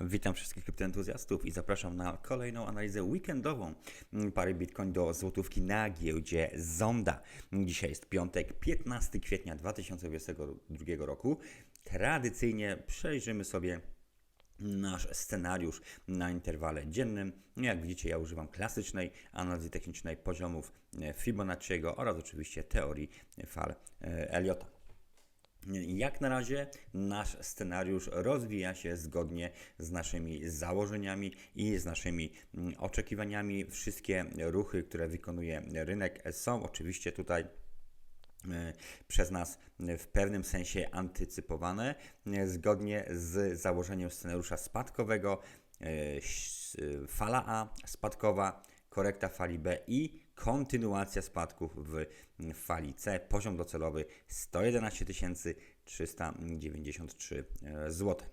Witam wszystkich kryptoentuzjastów i zapraszam na kolejną analizę weekendową pary Bitcoin do złotówki na giełdzie Zonda. Dzisiaj jest piątek, 15 kwietnia 2022 roku. Tradycyjnie przejrzymy sobie nasz scenariusz na interwale dziennym. Jak widzicie, ja używam klasycznej analizy technicznej poziomów Fibonacciego oraz oczywiście teorii fal e, Elliota. Jak na razie nasz scenariusz rozwija się zgodnie z naszymi założeniami i z naszymi mm, oczekiwaniami. Wszystkie ruchy, które wykonuje rynek, są oczywiście tutaj e, przez nas w pewnym sensie antycypowane, e, zgodnie z założeniem scenariusza spadkowego. e, Fala A spadkowa, korekta fali B i kontynuacja spadków w fali C. Poziom docelowy 111 393 zł.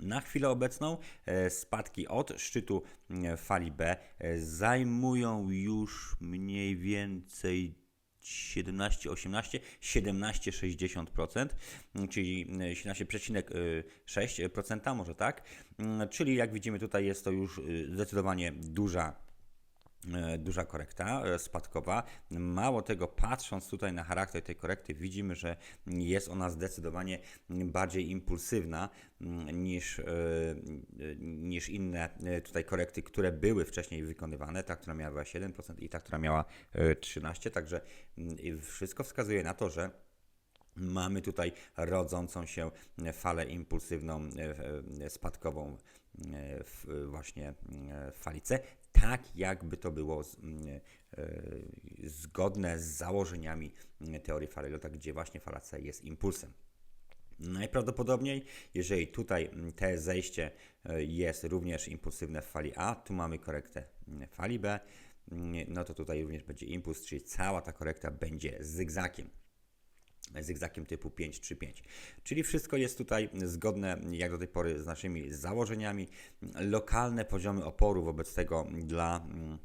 Na chwilę obecną e, spadki od szczytu e, fali B e, zajmują już mniej więcej 17, 18, 17, 60%, mm, czyli e, 17,6%, może tak. Czyli jak widzimy tutaj jest to już zdecydowanie duża duża korekta e, spadkowa. Mało tego, patrząc tutaj na charakter tej korekty, widzimy, że jest ona zdecydowanie bardziej impulsywna mm, niż, e, niż inne e, tutaj korekty, które były wcześniej wykonywane. Ta, która miała 7% i ta, która miała e, 13%. Także mm, wszystko wskazuje na to, że Mamy tutaj rodzącą się falę impulsywną, e, e, spadkową e, właśnie e, w fali C, tak jakby to było z, m, e, zgodne z założeniami m, teorii Farelota, gdzie właśnie fala C jest impulsem. Najprawdopodobniej, jeżeli tutaj mm, te zejście e, jest również impulsywne w fali A, tu mamy korektę mm, fali B, mm, no to tutaj również będzie impuls, czyli cała ta korekta będzie zygzakiem zygzakiem typu 5-3-5. Czyli wszystko jest tutaj zgodne jak do tej pory z naszymi założeniami. Lokalne poziomy oporu wobec tego dla, mm,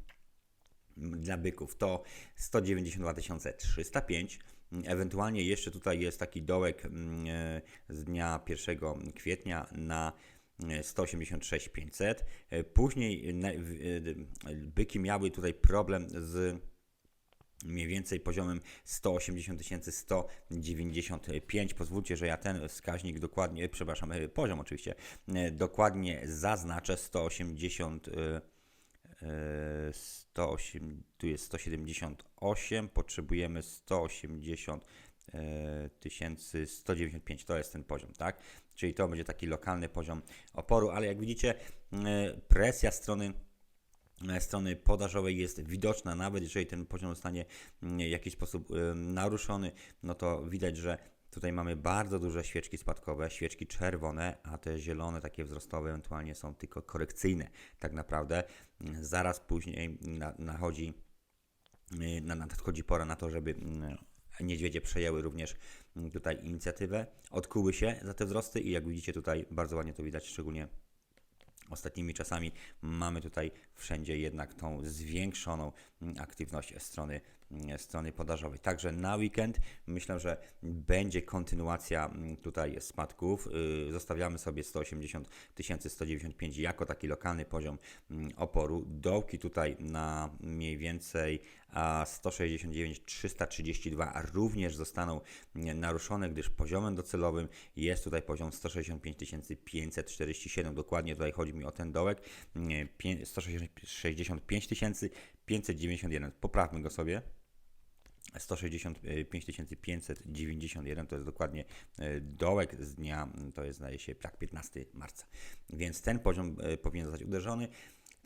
dla byków to 192 305. Ewentualnie jeszcze tutaj jest taki dołek mm, e, z dnia 1 kwietnia na e, 186 500. E, Później na- w- e, byki miały tutaj problem z mniej więcej poziomem 180 195. Pozwólcie, że ja ten wskaźnik dokładnie, przepraszam, e, poziom oczywiście, e, dokładnie zaznaczę 180. e, e, 108, tu jest 178, potrzebujemy 180 e, tysięcy 195, to jest ten poziom, tak? Czyli to będzie taki lokalny poziom oporu, ale jak widzicie, presja strony strony podażowej jest widoczna, nawet jeżeli ten poziom zostanie mm, w jakiś sposób e, naruszony, no to widać, że tutaj mamy bardzo duże świeczki spadkowe, świeczki czerwone, a te zielone, takie wzrostowe, ewentualnie są tylko korekcyjne. Tak naprawdę zaraz później na, nachodzi, y, na, nadchodzi pora na to, żeby mm, niedźwiedzie przejęły również mm, tutaj inicjatywę, odkuły się za te wzrosty i jak widzicie tutaj bardzo ładnie to widać, szczególnie Ostatnimi czasami mamy tutaj wszędzie jednak tą zwiększoną aktywność strony, strony podażowej. Także na weekend myślę, że będzie kontynuacja mm, tutaj spadków. Yy, Zostawiamy sobie 180 195 jako taki lokalny poziom mm, oporu. Dołki tutaj na mniej więcej a 169 332 również zostaną mm, naruszone, gdyż poziomem docelowym jest tutaj poziom 165 547. Dokładnie tutaj chodzi mi o ten dołek. Nie, pię- 165 591. Poprawmy go sobie. 165 591 to jest dokładnie e, dołek z dnia, m, to jest zdaje się tak 15 marca. Więc ten poziom e, powinien zostać uderzony.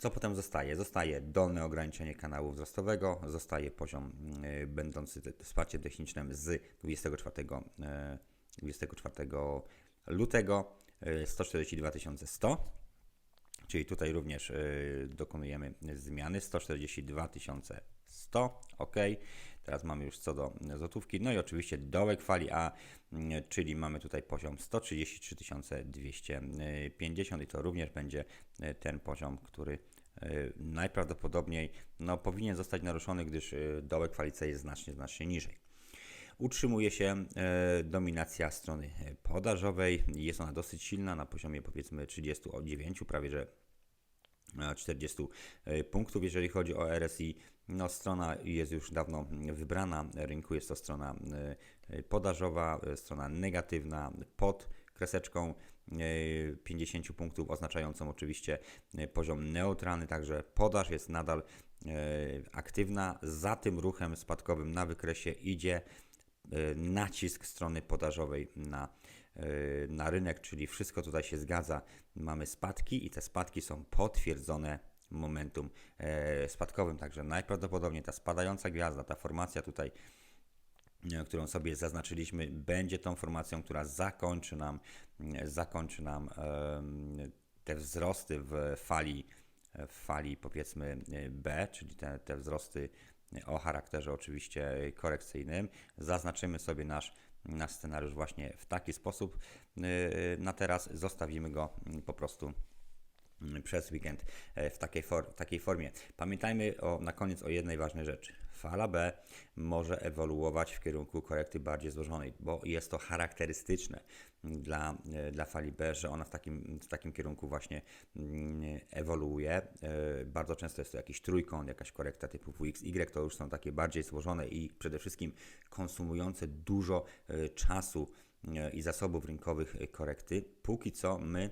Co potem zostaje? Zostaje dolne ograniczenie kanału wzrostowego, zostaje poziom e, będący wsparciem technicznym z 24, e, 24 lutego e, 142 100. Czyli tutaj również dokonujemy zmiany 142 100, ok. Teraz mamy już co do złotówki. No i oczywiście dołek fali A, mm, czyli mamy tutaj poziom 133 250 i to również będzie y, ten poziom, który y, najprawdopodobniej no, powinien zostać naruszony, gdyż y, dołek fali C jest znacznie, znacznie niżej. utrzymuje się e, dominacja strony podażowej. Jest ona dosyć silna na poziomie powiedzmy 39, prawie że e, 40 e, punktów, jeżeli chodzi o RSI. No, strona jest już dawno wybrana rynku, jest to strona e, podażowa, e, strona negatywna pod kreseczką e, 50 punktów, oznaczającą oczywiście poziom neutralny, także podaż jest nadal aktywna. Za tym ruchem spadkowym na wykresie idzie nacisk strony podażowej na, e, na rynek, czyli wszystko tutaj się zgadza. Mamy spadki i te spadki są potwierdzone momentum e, spadkowym, także najprawdopodobniej ta spadająca gwiazda, ta formacja tutaj e, którą sobie zaznaczyliśmy, będzie tą formacją, która zakończy nam, zakończy nam te wzrosty w fali, w fali powiedzmy e, B, czyli te, te wzrosty o charakterze oczywiście korekcyjnym. Zaznaczymy sobie nasz, nasz scenariusz właśnie w taki sposób. E, Na teraz zostawimy go mm, po prostu przez weekend e, w takiej, for, takiej formie. Pamiętajmy o, na koniec o jednej ważnej rzeczy. Fala B może ewoluować w kierunku korekty bardziej złożonej, bo jest to charakterystyczne dla, e, dla fali B, że ona w takim, w takim kierunku właśnie mm, ewoluuje. E, Bardzo często jest to jakiś trójkąt, jakaś korekta typu WXY, to już są takie bardziej złożone i przede wszystkim konsumujące dużo czasu i zasobów rynkowych korekty. Póki co My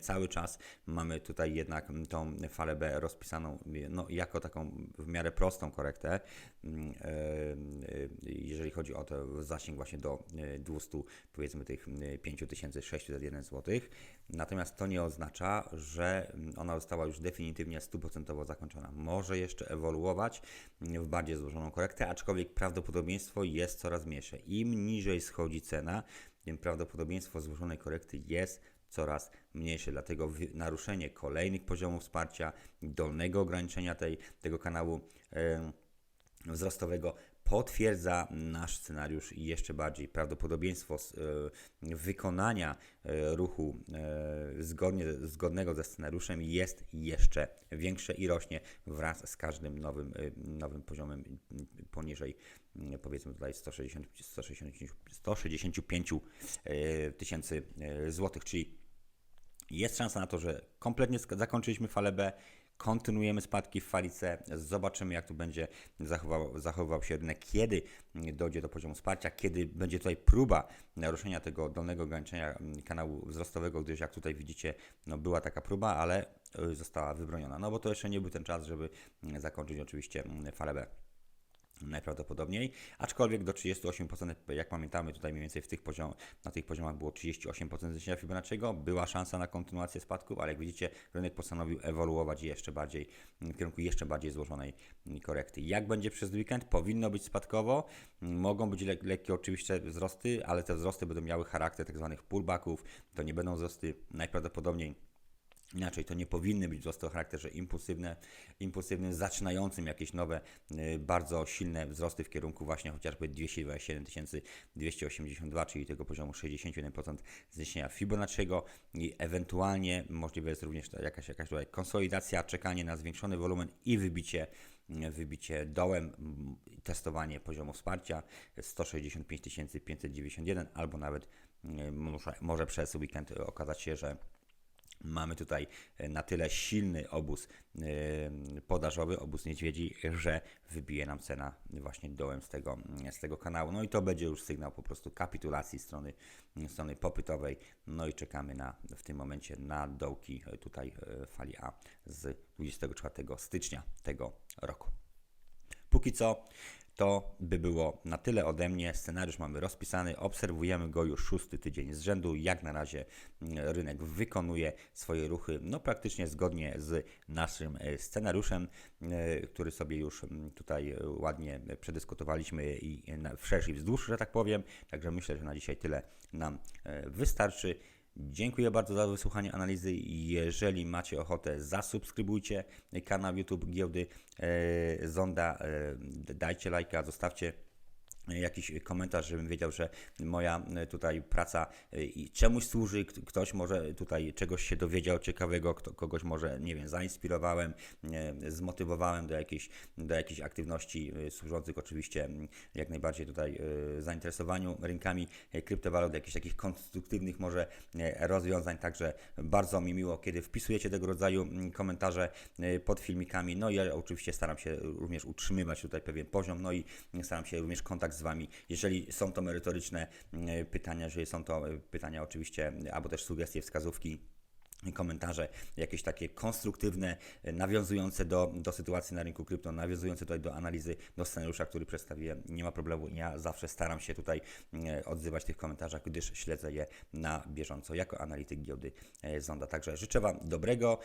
cały czas mamy tutaj jednak mm, tą falę B rozpisaną no, jako taką w miarę prostą korektę, mm, e, e, jeżeli chodzi o to zasięg właśnie do e, 200, powiedzmy tych mm, 5601 zł. Natomiast to nie oznacza, że mm, ona została już definitywnie stuprocentowo zakończona. Może jeszcze ewoluować mm, w bardziej złożoną korektę, aczkolwiek prawdopodobieństwo jest coraz mniejsze. Im niżej schodzi cena, tym prawdopodobieństwo złożonej korekty jest coraz mniejsze. Dlatego naruszenie kolejnych poziomów wsparcia, dolnego ograniczenia tej, tego kanału wzrostowego potwierdza nasz scenariusz i jeszcze bardziej prawdopodobieństwo e, wykonania e, ruchu e, zgodnie, zgodnego ze scenariuszem jest jeszcze większe i rośnie wraz z każdym nowym, nowym poziomem poniżej powiedzmy tutaj 160, 160, 165 e, tysięcy złotych, czyli jest szansa na to, że kompletnie zakończyliśmy falę B, kontynuujemy spadki w fali C, zobaczymy jak tu będzie zachował, zachowywał się rynek, kiedy dojdzie do poziomu wsparcia, kiedy będzie tutaj próba naruszenia tego dolnego ograniczenia mm, kanału wzrostowego, gdyż jak tutaj widzicie, no była taka próba, ale y, została wybroniona, no bo to jeszcze nie był ten czas, żeby mm, zakończyć oczywiście mm, falę B najprawdopodobniej, aczkolwiek do 38%, jak pamiętamy, tutaj mniej więcej w tych poziom, na tych poziomach było 38% zniesienia Fibonacciego, była szansa na kontynuację spadków, ale jak widzicie, rynek postanowił ewoluować jeszcze bardziej, w kierunku jeszcze bardziej złożonej korekty. Jak będzie przez weekend? Powinno być spadkowo, mogą być le lekkie oczywiście wzrosty, ale te wzrosty będą miały charakter tak zwanych pullbacków, to nie będą wzrosty najprawdopodobniej Inaczej to nie powinny być wzrosty o charakterze impulsywne, impulsywnym, zaczynającym jakieś nowe, y, bardzo silne wzrosty w kierunku właśnie chociażby 227 282, czyli tego poziomu 61% zniesienia Fibonacciego i ewentualnie możliwe jest również jakaś, jakaś tutaj konsolidacja, czekanie na zwiększony wolumen i wybicie y, wybicie dołem, testowanie poziomu wsparcia 165 591 albo nawet y, może przez weekend okazać się, że Mamy tutaj e, na tyle silny obóz e, podażowy, obóz niedźwiedzi, że wybije nam cena właśnie dołem z tego, z tego kanału. No i to będzie już sygnał po prostu kapitulacji strony, strony popytowej. No i czekamy na, w tym momencie na dołki e, tutaj fali A z 24 stycznia tego roku. Póki co to by było na tyle ode mnie. Scenariusz mamy rozpisany, obserwujemy go już szósty tydzień z rzędu. Jak na razie mm, rynek wykonuje swoje ruchy, no praktycznie zgodnie z naszym e, scenariuszem, e, który sobie już mm, tutaj e, ładnie przedyskutowaliśmy i wszerz i wzdłuż, że tak powiem. Także myślę, że na dzisiaj tyle nam wystarczy. Dziękuję bardzo za wysłuchanie analizy. Jeżeli macie ochotę, zasubskrybujcie kanał YouTube Giełdy e, Zonda, e, dajcie lajka, zostawcie jakiś komentarz, żebym wiedział, że moja e, tutaj praca e, i czemuś służy, ktoś może tutaj czegoś się dowiedział ciekawego, kogoś może, nie wiem, zainspirowałem, e, zmotywowałem do jakiejś, do jakiejś aktywności służących oczywiście jak najbardziej tutaj zainteresowaniu rynkami kryptowalut, jakichś takich konstruktywnych może rozwiązań, także bardzo mi miło, kiedy wpisujecie tego rodzaju komentarze pod filmikami, no i ja oczywiście staram się również utrzymywać tutaj pewien poziom, no i staram się również kontakt z Wami, jeżeli są to merytoryczne mm, pytania, jeżeli są to e, pytania oczywiście, albo też sugestie, wskazówki, komentarze jakieś takie konstruktywne, e, nawiązujące do, do sytuacji na rynku krypto, nawiązujące tutaj do analizy, do scenariusza, który przedstawiłem. Nie ma problemu. Ja zawsze staram się tutaj e, odzywać w tych komentarzach, gdyż śledzę je na bieżąco jako analityk giełdy e, Zonda. Także życzę Wam dobrego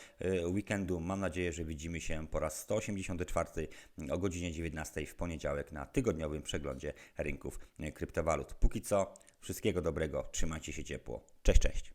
weekendu. Mam nadzieję, że widzimy się po raz 184 o godzinie 19 w poniedziałek na tygodniowym przeglądzie rynków kryptowalut. Póki co, wszystkiego dobrego, trzymajcie się ciepło. Cześć, cześć.